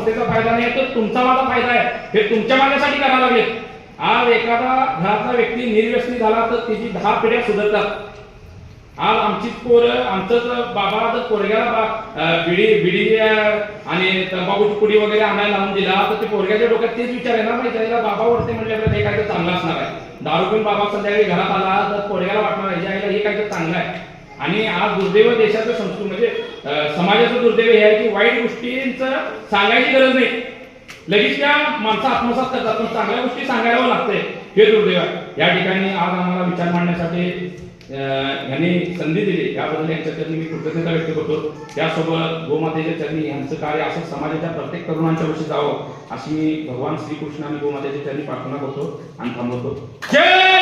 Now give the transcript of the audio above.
संस्थेचा फायदा नाही तर तुमचा माझा फायदा आहे. हे तुमच्या माझ्यासाठी करायला लागले. आज एखादा घरातला व्यक्ती निर्व्यसनी झाला तर त्याची दहा पिढ्या सुधारतात. आज आमचीच पोरं आमचंच बाबा जर पोरग्याला बा- बिडी बिडी आणि तंबाखूची पुडी वगैरे आणायला लावून दिला तर ते पोरग्याच्या डोक्यात तेच विचार येणार नाही त्याला बाबा वरते म्हणजे हे काय तर चांगलं असणार आहे. दारू पण बाबा संध्याकाळी घरात आला तर पोरग्याला वाटणार आहे आईला हे काय तर चांगलं आहे. आणि आज दुर्दैव देशाचं संस्कृत म्हणजे समाजाचं दुर्दैव हे आहे की वाईट गोष्टींचं सांगायची गरज नाही. लगेच त्या माणसं आत्मसात करतात पण चांगल्या गोष्टी सांगायला लागतंय हे दुर्दैव आहे. या ठिकाणी आज आम्हाला विचार मांडण्यासाठी अं, यांनी संधी दिली. याबद्दल यांच्या चरणी मी कृतज्ञता व्यक्त करतो. त्यासोबत गोमातेच्या चरणी यांचं कार्य असं समाजाच्या प्रत्येक तरुणांच्या वर्षी जावं अशी मी भगवान श्रीकृष्ण आणि गोमातेच्या चरणी प्रार्थना करतो आणि थांबवतो. जय!